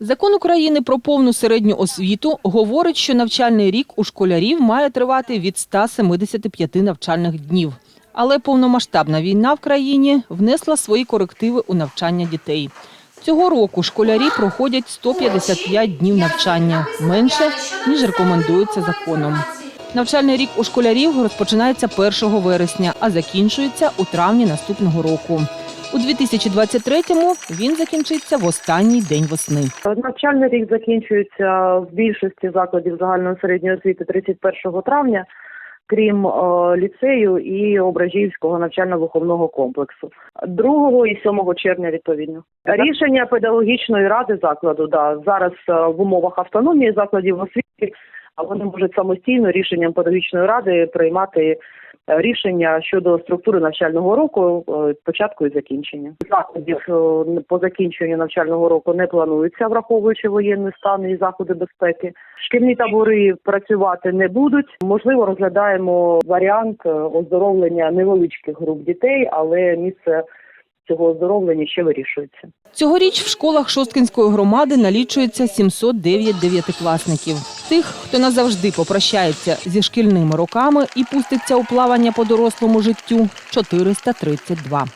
Закон України про повну середню освіту говорить, що навчальний рік у школярів має тривати від 175 навчальних днів. Але повномасштабна війна в країні внесла свої корективи у навчання дітей. Цього року школярі проходять 155 днів навчання менше ніж рекомендується законом. Навчальний рік у школярів розпочинається 1 вересня, а закінчується у травні наступного року. У 2023-му він закінчиться в останній день весни. Навчальний рік закінчується в більшості закладів загальної середньої освіти 31 травня, крім е, ліцею і Ображівського навчально-виховного комплексу. 2 і 7 червня відповідно. Рішення педагогічної ради закладу да зараз е, в умовах автономії закладів освіти а вони можуть самостійно рішенням педагогічної ради приймати рішення щодо структури навчального року, е, початку і закінчення. Заходів е, по закінченню навчального року не планується, враховуючи воєнний стан і заходи безпеки. Шкільні табори працювати не будуть. Можливо, розглядаємо варіант е, оздоровлення невеличких груп дітей, але місце цього оздоровлення ще вирішується. Цьогоріч в школах Шосткинської громади налічується 709 дев'ятикласників. Тих, хто назавжди попрощається зі шкільними роками і пуститься у плавання по дорослому життю – 432.